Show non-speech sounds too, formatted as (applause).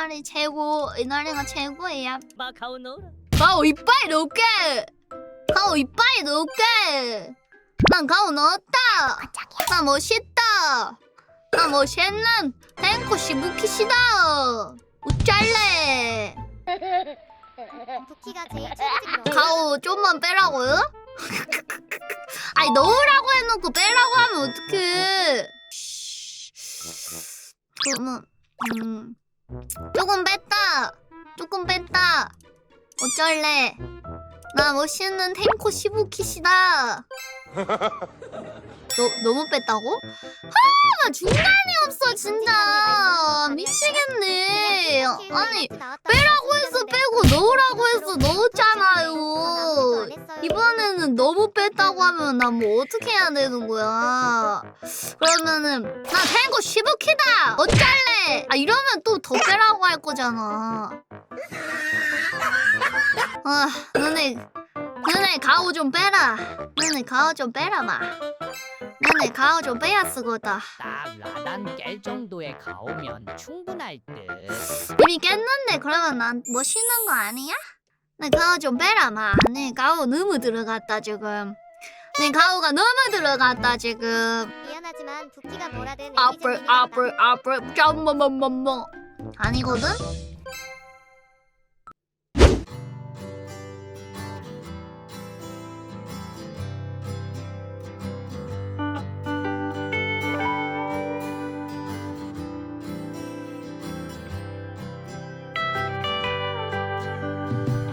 이날이 최고 이날이가 최고예요 まあ顔の裏 가오 이빨 넣을게 가오 이빨 넣을게 난 가오 넣었다 나 멋있다 나 멋있는 탱코 시부키시다 우짤래 부키가 제일 최고지 가오 좀만 빼라고요? (laughs) 아니 넣으라고 해놓고 빼라고 하면 어떡해 그러면 음 조금 뺐다. 조금 뺐다. 어쩔래? 나 멋있는 탱코 15킷이다. 너, 너무 뺐다고? 아 중간이 없어 진짜. 미치겠네. 아니 이번에는 너무 뺐다고 하면 나 뭐 어떻게 해야 되는 거야 그러면은 나 탱고 15키다 어쩔래 아 이러면 또 더 빼라고 할 거잖아 아 너네 너네 가오 좀 빼라 너네 가오 좀 빼라 마 너네 가오 좀 빼야 쓰거다 딱 라단 깰 정도의 가오면 충분할 듯 이미 깼는데 그러면 난 멋있는 거 아니야? 내 가오 좀 빼라 마. 내 가오 너무 들어갔다 지금. 내 가오가 너무 들어갔다 지금. 미안하지만 부키가 뭐라든 앞을 앞을 앞을 점뭐뭐뭐뭐 아니거든?